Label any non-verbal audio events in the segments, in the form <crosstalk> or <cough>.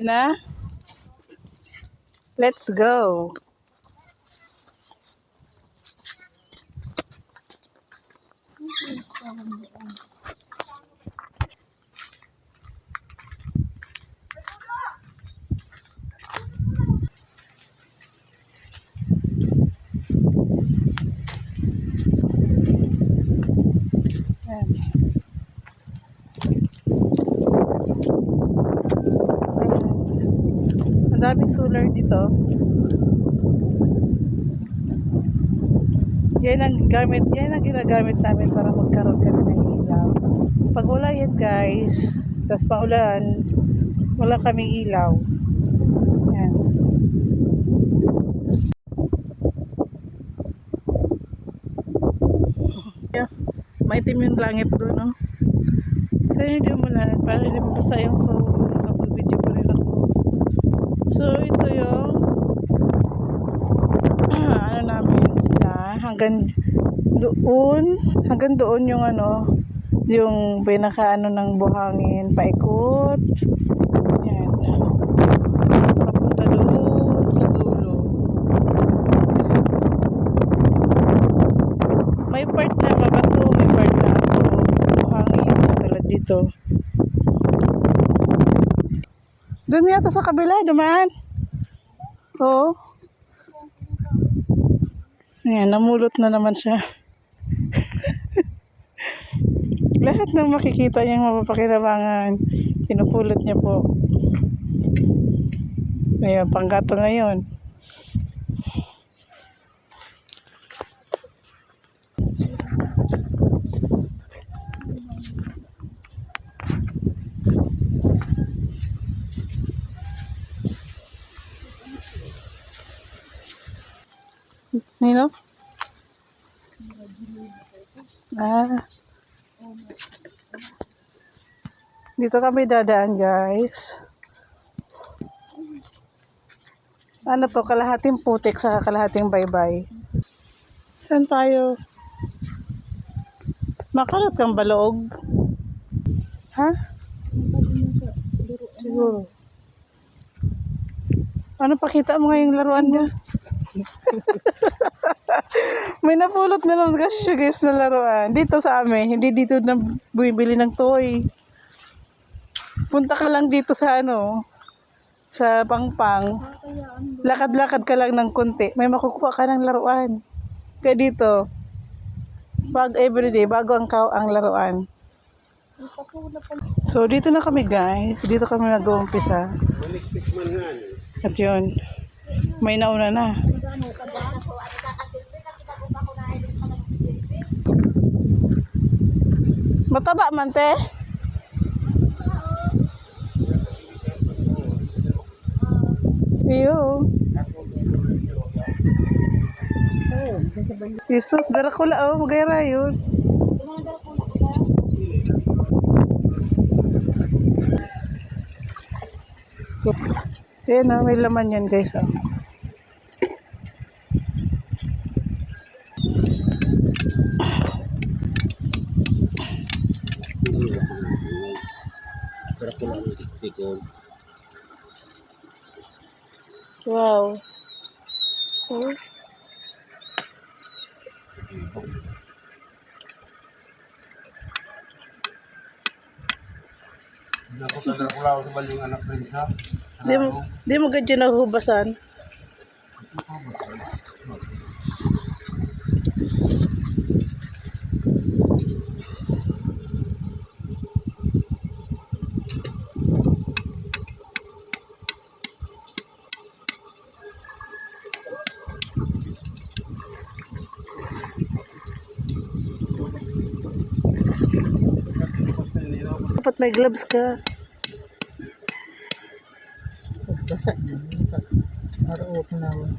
Na? Let's go. Ayan. Ayan. Ang daming solar dito. Yan ang gamit, yan ang ginagamit namin para magkaroon kami ng ilaw. Pag wala yan guys, tas paulan, wala kaming ilaw. Yan. Maitim yung langit doon, no? Sana hindi umulan para hindi mabasa yung phone. Nakapag-video pa rin ako. So, ito yung <clears throat> ano namin sa hanggang doon, hanggang doon yung ano, yung pinaka ano ng buhangin, paikot. Yan. Papunta doon sa dulo. May part na mabato, may part na ano, buhangin, katulad dito. Doon yata sa kabila, dumaan. Oo. Ayan, namulot na naman siya. <laughs> Lahat ng makikita niyang mapapakinabangan, pinupulot niya po. Ayan, panggato ngayon. Nino? Ah. Dito kami dadaan, guys. Ano to, kalahating putik sa kalahating baybay. Saan tayo? Makarot kang balog? Ha? Siguro. Ano pakita mo ngayong laruan niya? <laughs> May napulot na lang kasi siya guys na laruan. Dito sa amin, hindi dito na bumibili ng toy. Punta ka lang dito sa ano, sa pangpang. Lakad-lakad ka lang ng konti. May makukuha ka ng laruan. Kaya dito, pag everyday, bago ang kaw ang laruan. So, dito na kami guys. Dito kami nag-uumpisa. At yun, may nauna na. Mataba man te. Iyo. Jesus, darakula oh, magayra yun. Ayan oh, may laman yan guys oh. Wow. Oh. Nakutadar ko lang sa baling anak rin siya. Di mo, di mo gadyo nahubasan. Dapat may gloves ka. Basa. Araw ko na mo.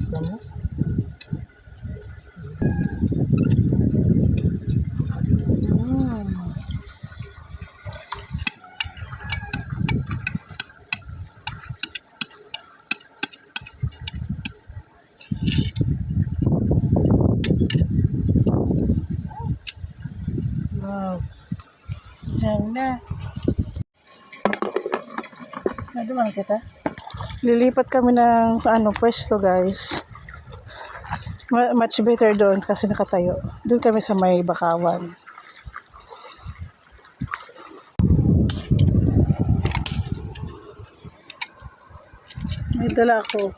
Wow. Yan na. Naduman kita. Lilipat kami ng ano, pwesto guys. Much better doon kasi nakatayo. Doon kami sa may bakawan. May dala ako.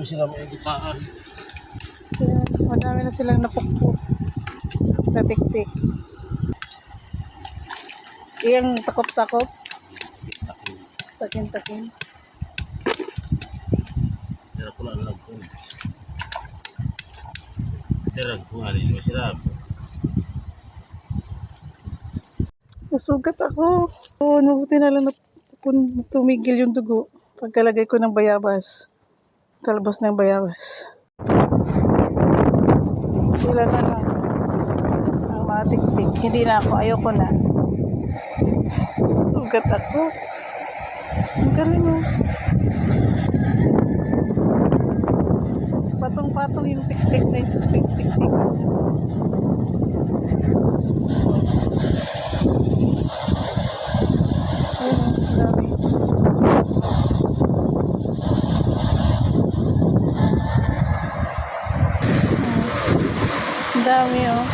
Mo sila maibukaan. Yan, madami na silang napukpok. Natiktik. Iyang takop-takop. Takin-takin. Tira ko lang po. Tira ko nga rin mo sila. Nasugat ako. Oo, nabuti na lang na tumigil yung dugo. Pagkalagay ko ng bayabas. Talbos ng bayabas. Sila na lang. Ang mga tiktik. Hindi na ako. Ayoko na. Sugat ako. Ang galing mo. Patong-patong yung tiktik na yung tiktik-tiktik. Ayun, ang dami. Ang dami oh.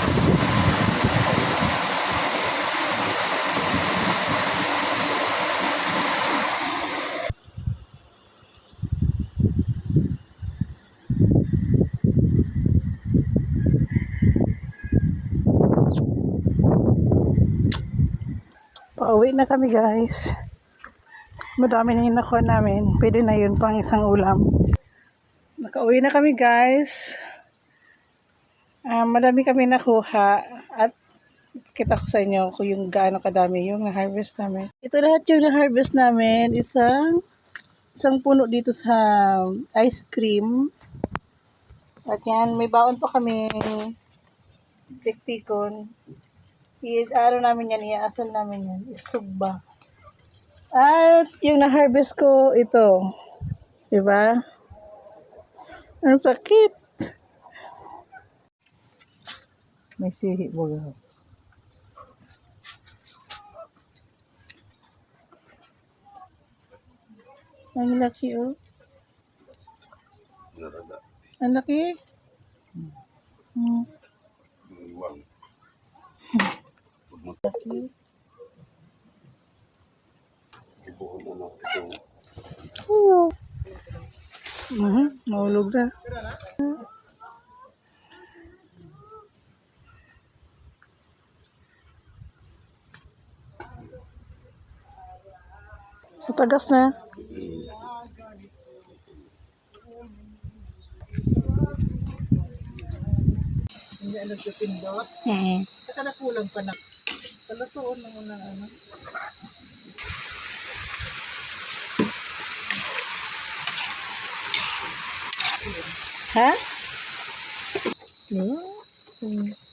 Pauwi na kami guys. Madami na yung nakuha namin. Pwede na yun pang isang ulam. Nakauwi na kami guys. Ah, madami kami nakuha at kita ko sa inyo kung yung gaano kadami yung na-harvest namin. Ito lahat yung na-harvest namin. Isang isang puno dito sa ice cream. At yan, may baon pa kami tiktikon. I- ano namin yan, iaasal namin yan. Isugba. At yung na-harvest ko, ito. Diba? Ang sakit. May sihi baga. Ang laki, oh. Naraga. Ang laki. Hmm. Iwang. Laki. Ibuhon na na ito. Oo. Mahulog na. Matagas na. Hindi alam sa pindot. Mm. Saka nakulang pa na. Kalatuon na muna ano. Ha? No? Hmm.